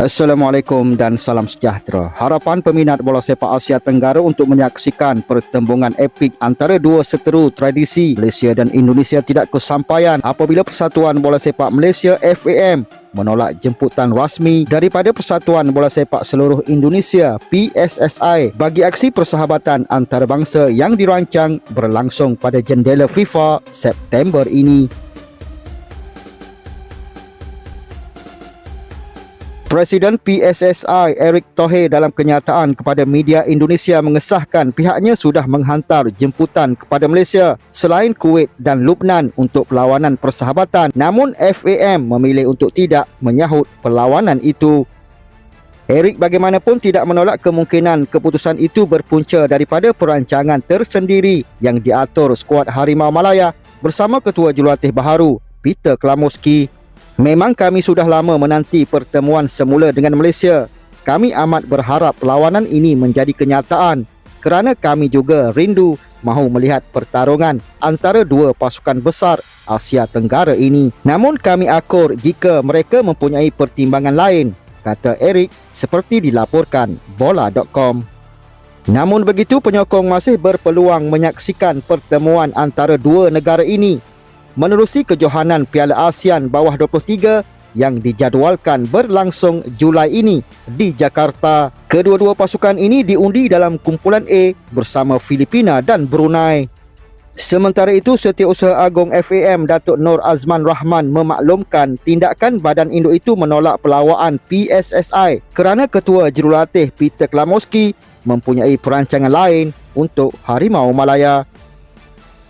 Assalamualaikum dan salam sejahtera. Harapan peminat bola sepak Asia Tenggara untuk menyaksikan pertembungan epik antara dua seteru tradisi Malaysia dan Indonesia tidak kesampaian apabila Persatuan Bola Sepak Malaysia FAM menolak jemputan rasmi daripada Persatuan Bola Sepak Seluruh Indonesia PSSI bagi aksi persahabatan antarabangsa yang dirancang berlangsung pada jendela FIFA September ini. Presiden PSSI Eric Thohir dalam kenyataan kepada media Indonesia mengesahkan pihaknya sudah menghantar jemputan kepada Malaysia selain Kuwait dan Lubnan untuk perlawanan persahabatan namun FAM memilih untuk tidak menyahut perlawanan itu. Eric bagaimanapun tidak menolak kemungkinan keputusan itu berpunca daripada perancangan tersendiri yang diatur skuad Harimau Malaya bersama Ketua Jurulatih Baharu Peter Klamoski Memang kami sudah lama menanti pertemuan semula dengan Malaysia. Kami amat berharap perlawanan ini menjadi kenyataan kerana kami juga rindu mahu melihat pertarungan antara dua pasukan besar Asia Tenggara ini. Namun kami akur jika mereka mempunyai pertimbangan lain, kata Eric seperti dilaporkan bola.com. Namun begitu penyokong masih berpeluang menyaksikan pertemuan antara dua negara ini menerusi kejohanan Piala ASEAN bawah 23 yang dijadualkan berlangsung Julai ini di Jakarta. Kedua-dua pasukan ini diundi dalam kumpulan A bersama Filipina dan Brunei. Sementara itu, Setiausaha Agong FAM Datuk Nur Azman Rahman memaklumkan tindakan badan induk itu menolak pelawaan PSSI kerana Ketua Jurulatih Peter Klamoski mempunyai perancangan lain untuk Harimau Malaya.